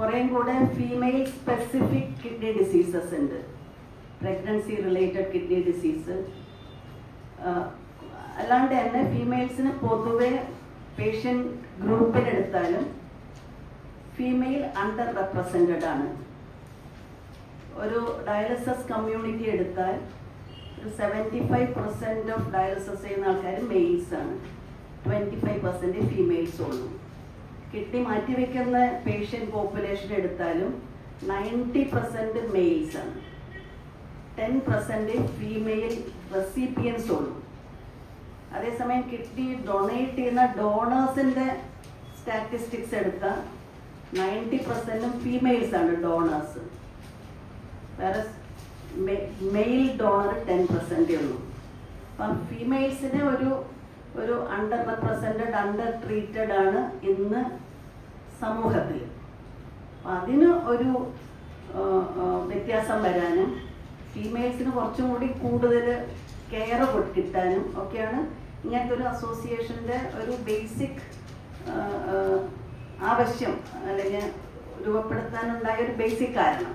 കുറേയും കൂടെ female specific kidney diseases ഉണ്ട്. പ്രഗ്നൻസി റിലേറ്റഡ് കിഡ്നി ഡിസീസ് അല്ലാണ്ട് തന്നെ ഫീമെയിൽസിന് പൊതുവെ പേഷ്യന്റ് ഗ്രൂപ്പിനെടുത്താലും ഫീമെയിൽ അണ്ടർ റെപ്രസെന്റഡ് ആണ്. ഒരു ഡയാലിസിസ് കമ്മ്യൂണിറ്റി എടുത്താൽ ഒരു seventy five percent of dialysis ചെയ്യുന്ന ആൾക്കാർ മെയിൽസ് ആണ്. ട്വന്റി ഫൈവ് പെർസെന്റ് ഫീമെയിൽസ് ഉള്ളൂ. കിഡ്നി മാറ്റിവെക്കുന്ന പേഷ്യന്റ് പോപ്പുലേഷൻ എടുത്താലും നയന്റി പെർസെന്റ് മെയിൽസ് ആണ്. ടെൻ പെർസെന്റ് ഫീമെയിൽ റെസിപ്പിയൻസ് ഉള്ളൂ. അതേസമയം കിഡ്നി ഡൊണേറ്റ് ചെയ്യുന്ന ഡോണേഴ്സിന്റെ സ്റ്റാറ്റിസ്റ്റിക്സ് എടുത്താൽ നയന്റി പെർസെന്റും ഫീമെയിൽസ് ആണ് ഡോണേഴ്സ് വേറെ മെയിൽ ഡോണർ ടെൻ പെർസെന്റേ ഉള്ളൂ. അപ്പം ഫീമെയിൽസിന് ഒരു ഒരു അണ്ടർ റെപ്രസെന്റഡ് അണ്ടർ ട്രീറ്റഡ് ആണ് ഇന്ന് സമൂഹത്തിൽ. അതിന് ഒരു വ്യത്യാസം വരാനും ഫീമെയിൽസിന് കുറച്ചും കൂടി കൂടുതൽ കെയർ കിട്ടാനും ഒക്കെയാണ് ഇങ്ങനത്തെ ഒരു അസോസിയേഷന്റെ ഒരു ബേസിക് ആവശ്യം അല്ലെങ്കിൽ രൂപപ്പെടുത്താനുണ്ടായ ഒരു ബേസിക് കാരണം.